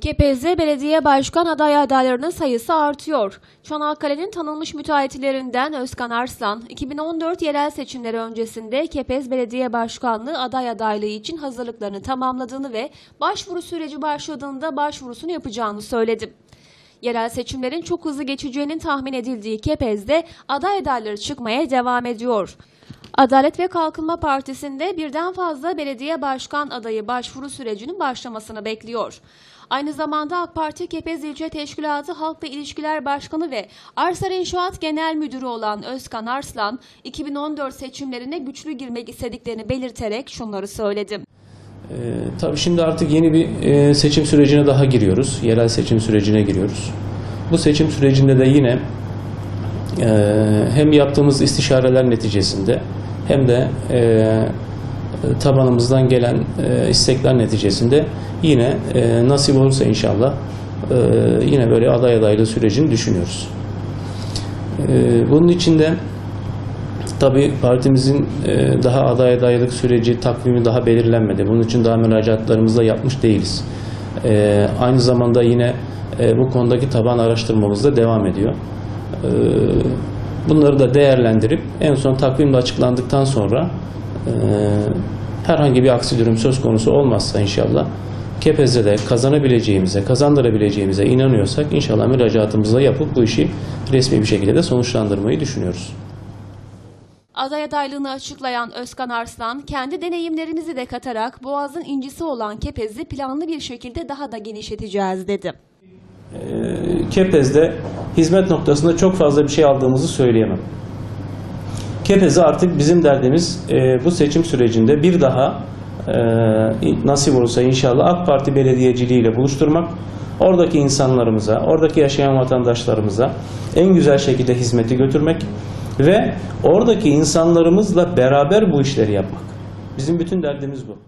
Kepez'de belediye başkan aday adaylarının sayısı artıyor. Çanakkale'nin tanınmış müteahhitlerinden Özkan Arslan, 2014 yerel seçimleri öncesinde Kepez Belediye Başkanlığı aday adaylığı için hazırlıklarını tamamladığını ve başvuru süreci başladığında başvurusunu yapacağını söyledi. Yerel seçimlerin çok hızlı geçeceğinin tahmin edildiği Kepez'de aday adayları çıkmaya devam ediyor. Adalet ve Kalkınma Partisi'nde birden fazla belediye başkan adayı başvuru sürecinin başlamasını bekliyor. Aynı zamanda AK Parti Kepez İlçe Teşkilatı Halkla İlişkiler Başkanı ve Arsar İnşaat Genel Müdürü olan Özkan Arslan, 2014 seçimlerine güçlü girmek istediklerini belirterek şunları söyledi. Ee, tabii şimdi artık yeni bir e, seçim sürecine daha giriyoruz. Yerel seçim sürecine giriyoruz. Bu seçim sürecinde de yine e, hem yaptığımız istişareler neticesinde hem de e, tabanımızdan gelen e, istekler neticesinde yine e, nasip olursa inşallah e, yine böyle aday adaylığı sürecini düşünüyoruz. E, bunun için de Tabii partimizin e, daha aday adaylık süreci takvimi daha belirlenmedi. Bunun için daha müracaatlarımızı yapmış değiliz. E, Aynı zamanda yine e, bu konudaki taban araştırmamız da devam ediyor. E, Bunları da değerlendirip en son takvim de açıklandıktan sonra e, herhangi bir aksi durum söz konusu olmazsa inşallah Kepez'de de kazanabileceğimize, kazandırabileceğimize inanıyorsak inşallah müracaatımızı yapıp bu işi resmi bir şekilde de sonuçlandırmayı düşünüyoruz. Aday adaylığını açıklayan Özkan Arslan, kendi deneyimlerimizi de katarak Boğaz'ın incisi olan Kepez'i planlı bir şekilde daha da genişleteceğiz dedi. Kepez'de hizmet noktasında çok fazla bir şey aldığımızı söyleyemem. Kepez'e artık bizim derdimiz e, bu seçim sürecinde bir daha e, nasip olursa inşallah AK Parti belediyeciliğiyle buluşturmak, oradaki insanlarımıza, oradaki yaşayan vatandaşlarımıza en güzel şekilde hizmeti götürmek ve oradaki insanlarımızla beraber bu işleri yapmak. Bizim bütün derdimiz bu.